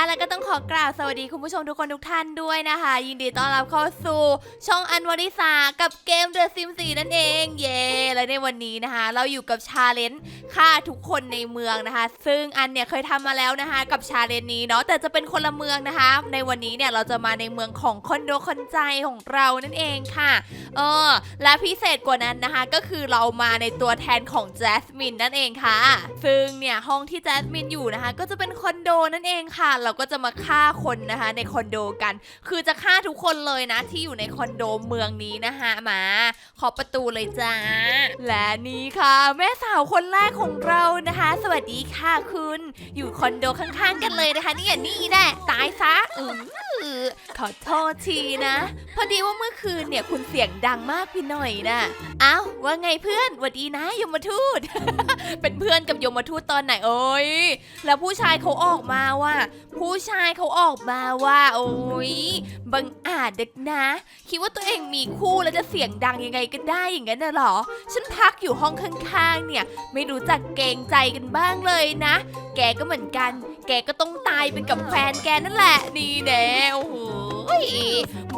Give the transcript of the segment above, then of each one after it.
อะไรก็ต้องขอกราบสวัสดีคุณผู้ชมทุกคนทุกท่านด้วยนะคะ ยินดีต้อนรับเข้าสู่ช่องอันวริสากับเกม The Sims 4นั่นเอง เย้และในวันนี้นะคะ เราอยู่กับชาเลนจ์ฆ่าทุกคนในเมืองนะคะ ซึ่งอันเนี่ยเคยทำมาแล้วนะคะ กับชาเลนจ์นี้เนาะแต่จะเป็นคนละเมืองนะคะ ในวันนี้เนี่ยเราจะมาในเมืองของคอนโดคนใจของเรานั่นเองค่ะเออและพิเศษกว่านั้นนะคะ ก็คือเรามาในตัวแทนของแจสมินนั่นเองค่ะ ซึ่งเนี่ยห้องที่แจสมินอยู่นะคะ ก็จะเป็นคอนโดนั่นเองค่ะเราราก็จะมาฆ่าคนนะคะ ในคอนโดกัน คือจะฆ่าทุกคนเลยนะที่อยู่ในคอนโดเมืองนี้นะคะมาขอประตูเลยจ้า และนี่ค่ะ แม่สาวคนแรกของเรานะคะ สวัสดีค่ะคุณ อยู่คอนโดข้างๆกันเลยนะคะนี่ยนี่แหละตายซะอื อ ขอโทษทีนะ พอดีว่าเมื่อคืนเนี่ยคุณเสียงดังมากไปหน่อยนะอ้าวว่าไงเพื่อนหวัดดีนะยมทูต เป็นเพื่อนกับยมทูตตอนไหนเอ้ยแล้วผู้ชายเขาออกมาว่า ผู้ชายเขาออกมาว่า โอ้ยบังอาจเด็กนะ คิดว่าตัวเองมีคู่แล้วจะเสียงดังยังไงก็ได้อย่างนั้นน่ะหรอ ฉันพักอยู่ห้องข้างๆ เนี่ย ไม่รู้จักเกรงใจกันบ้างเลยนะ แกก็เหมือนกัน แกก็ต้องตายเป็นกับแฟนแกนั่นแหละ นี่แน่โโอ้โห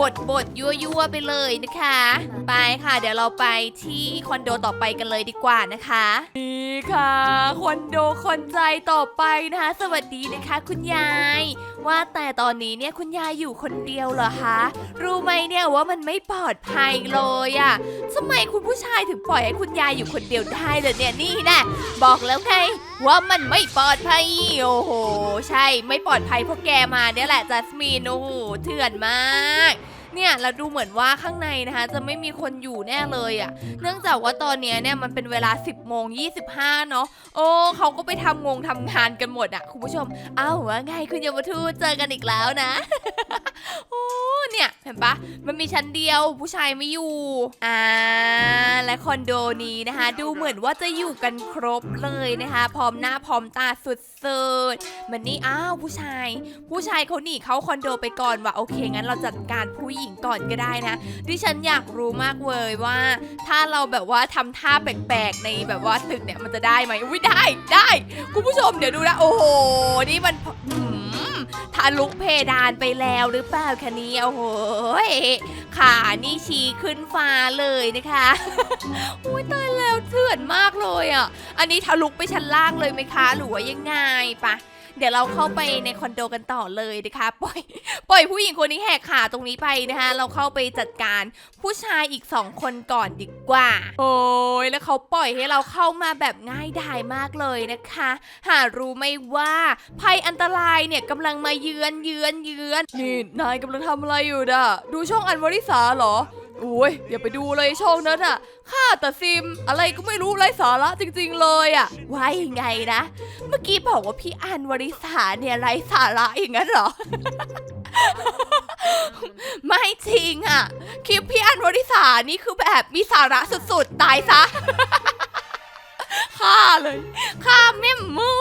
บทบทยั่วยั่วไปเลยนะคะ ไปค่ะ เดี๋ยวเราไปที่คอนโดต่อไปกันเลยดีกว่านะคะนี่ค่ะคอนโดคนใจต่อไปนะคะ สวัสดีนะคะ คุณยาย ว่าแต่ตอนนี้เนี่ยคุณยายอยู่คนเดียวเหรอคะรู้ไหมเนี่ยว่ามันไม่ปลอดภัยเลยอะ่ะทำไมคุณผู้ชายถึงปล่อยให้คุณยายอยู่คนเดียวได้เลยเนี่ยนี่แน่บอกแล้วไง ว่ามันไม่ปลอดภัย โอ้โห ใช่ไม่ปลอดภัยเพราะแกมาเนี่ยแหละจัสมินโอ้โหเถื่อนมาก เนี่ยแล้วดูเหมือนว่าข้างในนะคะ จะไม่มีคนอยู่แน่เลยอะ่ะ เนื่องจากว่าตอนนี้เนี่ยมันเป็นเวลา 10โมง25เนาะโอ้เขาก็ไปทำงงทำงานกันหมดอะคุณผู้ชมเอ้าว่าไงคุณยมทูตเจอกันอีกแล้วนะโอ้เนี่ยเห็นปะมันมีชั้นเดียวผู้ชายไม่อยู่อ่าและคอนโดนี้นะคะ ดูเหมือนว่าจะอยู่กันครบเลยนะคะ พร้อมหน้าพร้อมตาสุดๆมันนี่อ้าวผู้ชาย ผู้ชายเขาหนีเขาคอนโดไปก่อนว่ะโอเคงั้นเราจัดการผู้หญิงก่อนก็ได้นะดิฉันอยากรู้มากเลยว่า ถ้าเราแบบว่าทำท่าแปลกๆในแบบว่าตึกเนี่ยมันจะได้ไหมอุ้ยได้ได้คุณผู้ชมเดี๋ยวดูนะโอ้โหนี่มันทะลุเพดานไปแล้วหรือเปล่าคะนี่ยโอ้โหขานี่ชี้ขึ้นฟ้าเลยนะคะอุ้ยตายแล้วเถื่อนมากเลยอะ อันนี้ทะลุไปชั้นล่างเลยไหมคะ หรือว่ายังไงปะ ดี๋ยวเราเข้าไปในคอนโดกันต่อเลยนะคะปล่อยปล่อยผู้หญิงคนนี้แหกขาตรงนี้ไปนะคะ เราเข้าไปจัดการผู้ชายอีกสองคนก่อนดีกว่า โอ้ยแล้วเขาปล่อยให้เราเข้ามาแบบง่ายดายมากเลยนะคะ หารู้ไหมว่าภัยอันตรายเนี่ยกำลังมาเยือนเยือนเยือนนี่นายกำลังทำอะไรอยู่ด่ะดูช่องอันวริสาเหรอ โอ้ยอย่าไปดูเลยช่องนั้นอะข้าแต่ซิมอะไรก็ไม่รู้ไร้สาระจริง ๆ เลยอะว่ายังไงนะ เมื่อกี้บอกว่าพี่อันวริษาเนี่ยไร้สาระอย่างนั้นเหรอ ไม่จริงอะคลิปพี่อันวริษานี่คือแบบมีสาระสุดๆ ตายซะ ฆ่าเลยฆ่าแม่มู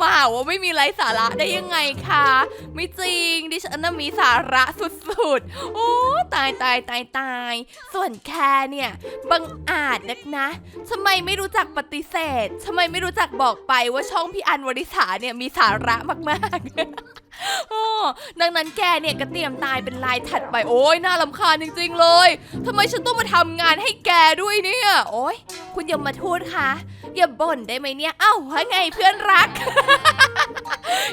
มาหาว่าไม่มีไรสาระได้ยังไงคะ ไม่จริงดิฉันน่ะมีสาระสุดๆ โอ้ตายตายตายตาย ส่วนแคเนี่ยบังอาจนักนะทำไมไม่รู้จักปฏิเสธทำไมไม่รู้จักบอกไปว่าช่องพี่อันวริษาเนี่ยมีสาระมากๆ โอ้ดังนั้นแกเนี่ยก็เตรียมตายเป็นลายถัดไปโอ้ยน่าลำคาญจริง ๆ เลยทำไมฉันต้องมาทำงานให้แกด้วยเนี่ย โอ้ยคุณยมมาทูดคะอย่าบ่นได้ไหมเนี่ย เอ้าว่าไงเพื่อนรัก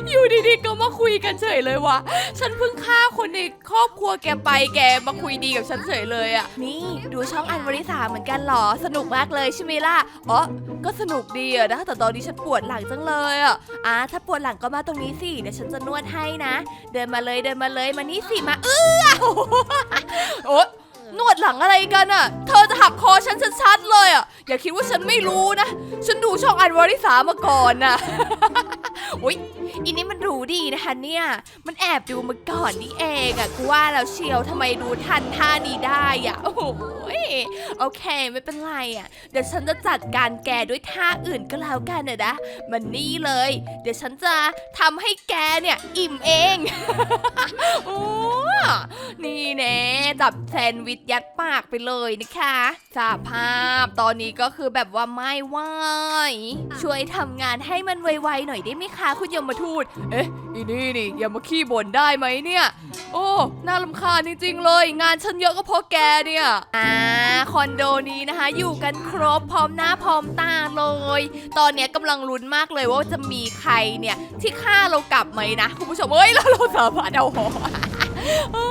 อยู่ดีๆก็มาคุยกันเฉยเลยวะฉันเพิ่งฆ่าคนในครอบครัวแกไปแกมาคุยดีกับฉันเฉยเลยอะนี่ดูช่องอันวริสาเหมือนกันเหรอ สนุกมากเลยใช่ไหมล่ะอ๋อก็สนุกดีอะนะแต่ตอนนี้ฉันปวดหลังจังเลยอะอ่าถ้าปวดหลังก็มาตรงนี้สิเดี๋ยวฉันจะนวดให้นะ เดินมาเลยเดินมาเลยมานี่สิมาเอื้อโอ๊ยนวดหลังอะไรกันอะเธอจะหักคอฉันชัดๆเลยอะอย่าคิดว่าฉันไม่รู้นะ ฉันดูช่องอันวริสามาก่อนนะอุ๊ย อีนี่มันรู้ดีนะคะเนี่ย มันแอบดูมาก่อนนี่เองอะกูว่าแล้วเชียวทำไมดูทันท่านี้ได้อะโอ้โหยโอเคไม่เป็นไรอะเดี๋ยวฉันจะจัดการแกด้วยท่าอื่นก็แล้วกันนะนะมันนี่เลย เดี๋ยวฉันจะทำให้แกเนี่ยอิ่มเองโอ้นี่แน่จับแซนด์วิชยัดปากไปเลยนะคะสาภาพตอนนี้ก็คือแบบว่าไม่ไหวช่วยทำงานให้มันไวๆหน่อยได้ไหมคะ คุณยมมาทููด เอ๊ะ อีนี่นี่อย่ามาขี้บ่นได้ไหมเนี่ย โอ้ น่ารำคาญจริงๆเลย งานฉันเยอะก็เพราะแกเนี่ย อ่า คอนโดนี้นะคะ อยู่กันครบพร้อมหน้าพร้อมตาเลย ตอนเนี้ยกำลังลุ้นมากเลยว่าจะมีใครเนี่ยที่ฆ่าเรากลับไหมนะคุณผู้ชมเฮ้ยเราเราสามารถเอาหอโอ้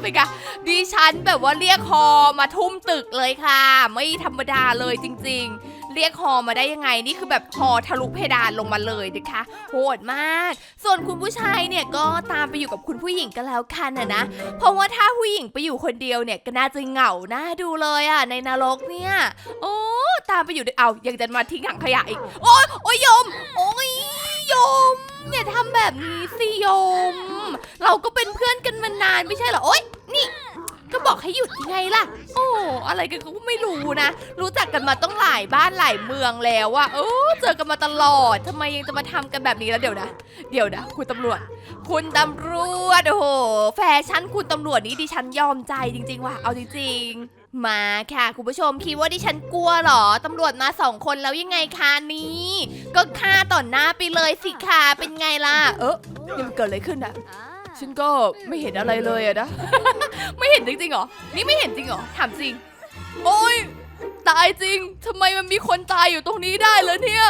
เป็นไงดิฉันแบบว่าเรียกฮอมาทุ่มตึกเลยค่ะ ไม่ธรรมดาเลยจริง ๆ เรียกฮอมาได้ยังไงนี่คือแบบฮอทะลุเพดานลงมาเลยนะคะโหดมาก ส่วนคุณผู้ชายเนี่ยก็ตามไปอยู่กับคุณผู้หญิงกันแล้วกันนะนะ เพราะว่าถ้าผู้หญิงไปอยู่คนเดียวเนี่ยก็น่าจะเหงาหน่าดูเลยอะในนรกเนี่ย โอ้ตามไปอยู่ด้วยเอายังจะมาทิ้งถังขยะอีก โอ้ยโอ้ยยม โอ้ยยมอย่าทำแบบนี้สิยม เราก็เป็นเพื่อนกันมานานไม่ใช่เหรอ โอ๊ยนี่ ก็บอกให้หยุดยังไงล่ะ โอ้อะไรกันก็ไม่รู้นะ รู้จักกันมาต้องหลายบ้านหลายเมืองแล้วอะเออเจอกันมาตลอดทำไมยังจะมาทำกันแบบนี้แล้วเดี๋ยวนะ เดี๋ยวนะ คุณตำรวจ คุณตำรวจโอ้โหแฟชั่นคุณตำรวจนี้ดิฉันยอมใจจริง ๆ ว่ะเอาจริงๆ มาค่ะ คุณผู้ชมคิดว่าดิฉันกลัวเหรอตำรวจมาสองคนแล้วยังไงคะนี่ก็ฆ่าต่อหน้าไปเลยสิคะเป็นไงล่ะ เออนี่มันเกิดอะไรขึ้นอะ ฉันก็ไม่เห็นอะไรเลยอะนะ ไม่เห็นจริงๆเหรอ นี่ไม่เห็นจริงเหรอ ถามจริง โอ้ยตายจริง ทำไมมันมีคนตายอยู่ตรงนี้ได้เหรอเนี่ย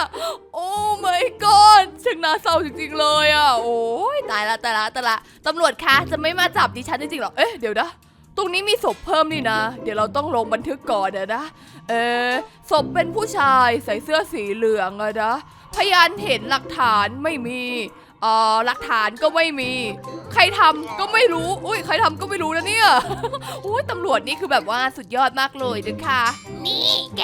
โอ้ my god ช่างน่าเศร้าจริงๆเลยอะโอ้ยตายละตายละตายละตำรวจคะ จะไม่มาจับดิฉันจริงๆเหรอ เอ๊ะ เดี๋ยวนะ ตรงนี้มีศพเพิ่มนี่นะ เดี๋ยวเราต้องลงบันทึกก่อนอะนะ เออศพเป็นผู้ชายใส่เสื้อสีเหลืองอะนะ พยานเห็นหลักฐานไม่มีเอ่อหลักฐานก็ไม่มี ใครทำก็ไม่รู้ อุ้ยใครทำก็ไม่รู้นะเนี่ยอุ้ยตำรวจนี่คือแบบว่าสุดยอดมากเลยนะคะนี่แก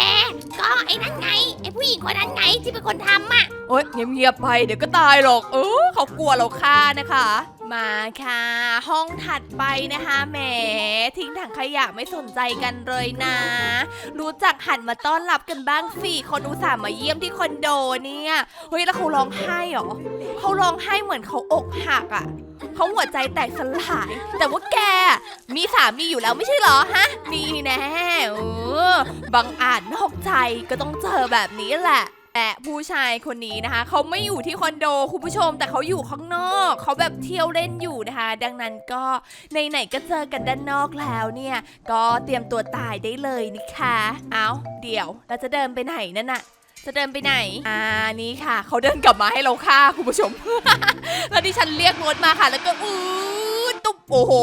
ก็ไอ้นั่นไงไอ้ผู้หญิงคนนั้นไงที่เป็นคนทำอะโอ้ยเงียบๆไปเดี๋ยวก็ตายหรอก เออเขากลัวเราฆ่านะคะ มาค่ะ ห้องถัดไปนะคะแหมทิ้งถังขยะไม่สนใจกันเลยนะ รู้จักหันมาต้อนรับกันบ้างสิคนอุตส่าห์มาเยี่ยมที่คอนโดเนี่ยเฮ้ยแล้วเขาร้องไห้เหรอเขาร้องไห้เหมือนเขาอกหักอะ่ะเขาหัวใจแตกสลาย แต่ว่าแก มีสามีอยู่แล้วไม่ใช่เหรอฮะ นี่แน่เออบังอาจนอกใจก็ต้องเจอแบบนี้แหละ แต่ผู้ชายคนนี้นะคะ เขาไม่อยู่ที่คอนโดคุณผู้ชม แต่เขาอยู่ข้างนอก เขาแบบเที่ยวเล่นอยู่นะคะ ดังนั้นก็ไหนๆก็เจอกันด้านนอกแล้วเนี่ย ก็เตรียมตัวตายได้เลยนะคะ เอาเดี๋ยวเราจะเดินไปไหนนั่นน่ะจะเดินไปไหน อ่า นี่ค่ะ เขาเดินกลับมาให้เราฆ่าคุณผู้ชม แล้วดิฉันเรียกรถมาค่ะ แล้วก็อืดตุ๊บ โอ้โห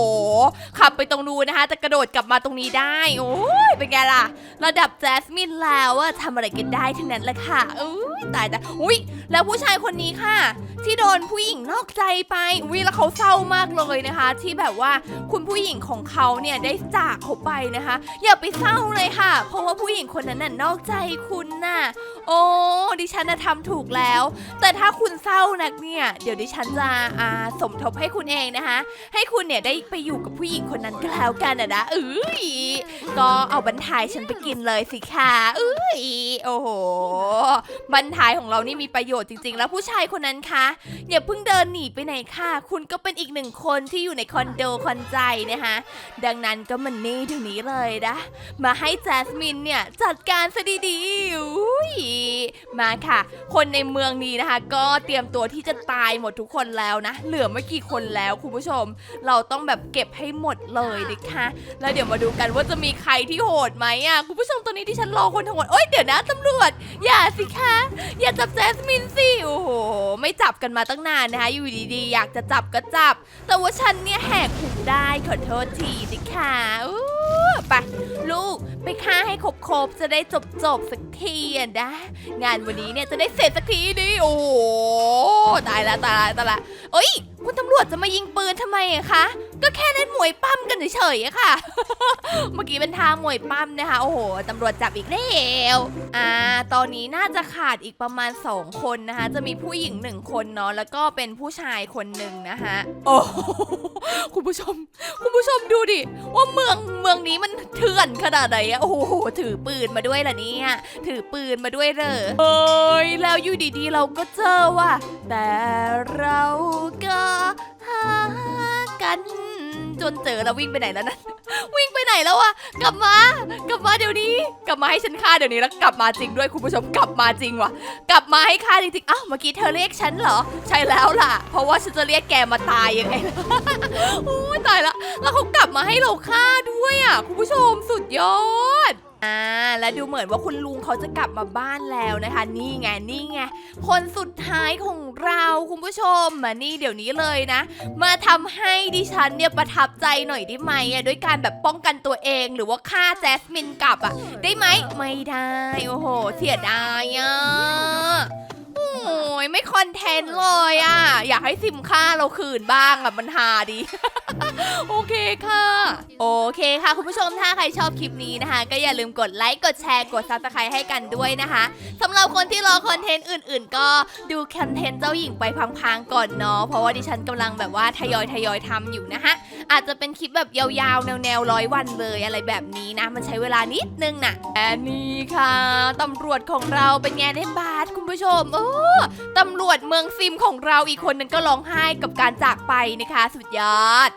ขับไปตรงนู้นนะคะ จะกระโดดกลับมาตรงนี้ได้ โอ้ยเป็นไงล่ะ ระดับแจสมินแล้วอะทำอะไรกันได้ทั้งนั้นแหละค่ะอุ้ยตายแต่อุ้ยแล้วผู้ชายคนนี้ค่ะ ที่โดนผู้หญิงนอกใจไปอุ้ยแล้วเขาเศร้ามากเลยนะคะ ที่แบบว่าคุณผู้หญิงของเขาเนี่ยได้จากเขาไปนะคะ อย่าไปเศร้าเลยค่ะ เพราะว่าผู้หญิงคนนั้นน่ะนอกใจคุณน่ะ โอ้ดิฉันนะทำถูกแล้ว แต่ถ้าคุณเศร้านักเนี่ย เดี๋ยวดิฉันจะอ่าสมทบให้คุณเองนะคะ ให้คุณเนี่ยได้ไปอยู่กับผู้หญิงคนนั้นก็แล้วกันนะนะเอ้ยก็เอาบรรทายฉันไปกินเลยสิคะเอ้ยโอ้โหบรรทายของเรานี่มีประโยชน์จริง ๆ แล้วผู้ชายคนนั้นคะอย่าเพิ่งเดินหนีไปไหนค่ะ คุณก็เป็นอีกหนึ่งคนที่อยู่ในคอนโดคอนใจนะคะดังนั้นก็มันนี่เดี๋ยวนี้เลยนะมาให้แจสมินเนี่ยจัดการซะดีๆอุ้ยมาค่ะ คนในเมืองนี้นะคะ ก็เตรียมตัวที่จะตายหมดทุกคนแล้วนะ เหลือไม่กี่คนแล้วคุณผู้ชม เราต้องแบบเก็บให้หมดเลยนะคะ แล้วเดี๋ยวมาดูกันว่าจะมีใครที่โหดไหมอะคุณผู้ชมตอนนี้ที่ฉันรอคนทั้งหมดโอ๊ยเดี๋ยวนะตำรวจ อย่าสิคะ อย่าจับแจสมินสิโอ้โหไม่จับกันมาตั้งนานนะคะ อยู่ดีๆ อยากจะจับก็จับ แต่ว่าฉันเนี่ยแหกคุกได้ขอโทษทีนะคะอู้ ไปลูกไปฆ่าให้ครบๆจะได้จบจบสักทีอะนะ งานวันนี้เนี่ยจะได้เสร็จสักทีดิโอ้ตายละตายละตายละเอ้ย คุณตำรวจจะมายิงปืนทำไมอะคะ ก็แค่เล่นมวยปั้มกันเฉยๆอะค่ะ เมื่อกี้เป็นท่ามวยปั้มนะคะ โอ้โหตำรวจจับอีกแล้วอ่า ตอนนี้น่าจะขาดอีกประมาณ 2 คนนะคะ จะมีผู้หญิงหนึ่งคนเนาะ แล้วก็เป็นผู้ชายคนหนึ่งนะคะโอ้โหคุณผู้ชม คุณผู้ชมดูดิ ว่าเมืองเมืองนี้มันเถื่อนขนาดไหนอะโอ้โห ถือปืนมาด้วยล่ะเนี่ย ถือปืนมาด้วยเหรอเอ้ย แล้วอยู่ดีๆ เราก็เจอว่า แต่เรา นเจอแล้ววิ่งไปไหนแล้วนะวิ่งไปไหนแล้วอะกลับมา กลับมาเดี๋ยวนี้ กลับมาให้ฉันฆ่าเดี๋ยวนี้แล้วกลับมาจริงด้วยคุณผู้ชมกลับมาจริงว่ะ กลับมาให้ฆ่าจริงๆอ้าวเมื่อกี้เธอเรียกฉันเหรอ ใช่แล้วล่ะ เพราะว่าฉันจะเรียกแกมาตายยังไงโอ้ตายละแล้วเขากลับมาให้เราฆ่าด้วยอะคุณผู้ชมสุดยอด อ่าและดูเหมือนว่าคุณลุงเขาจะกลับมาบ้านแล้วนะคะ นี่ไงนี่ไงคนสุดท้ายของเราคุณผู้ชมมานี่เดี๋ยวนี้เลยนะ มาทำให้ดิฉันเนี่ยประทับใจหน่อยได้ไหมอะด้วยการแบบป้องกันตัวเองหรือว่าฆ่าแจสมินกลับอะ ได้ไหมไม่ได้โอ้โห เสียดายอะโอ้ยไม่คอนเทนต์เลยอะ อยากให้ซิมค่าเราคืนบ้างอะมันฮาดี โอเคค่ะ โอเคค่ะคุณผู้ชมถ้าใครชอบคลิปนี้นะคะ ก็อย่าลืมกดไลค์กดแชร์กดซับสไครต์ให้กันด้วยนะคะสำหรับคนที่รอคอนเทนต์อื่น ๆ ก็ดูคอนเทนต์เจ้าหญิงไปพังๆก่อนเนาะเพราะว่าดิฉันกำลังแบบว่าทยอยทยอยๆทำอยู่นะคะอาจจะเป็นคลิปแบบยาวๆ แนวๆร้อยวันเลยอะไรแบบนี้นะ มันใช้เวลานิดนึงน่ะแอนนี่ค่ะตำรวจของเราเป็นไงได้บาสคุณผู้ชมโอ้ตำรวจเมืองซิมของเราอีกคนนึงก็ร้องไห้กับการจากไปนะคะ สุดยอด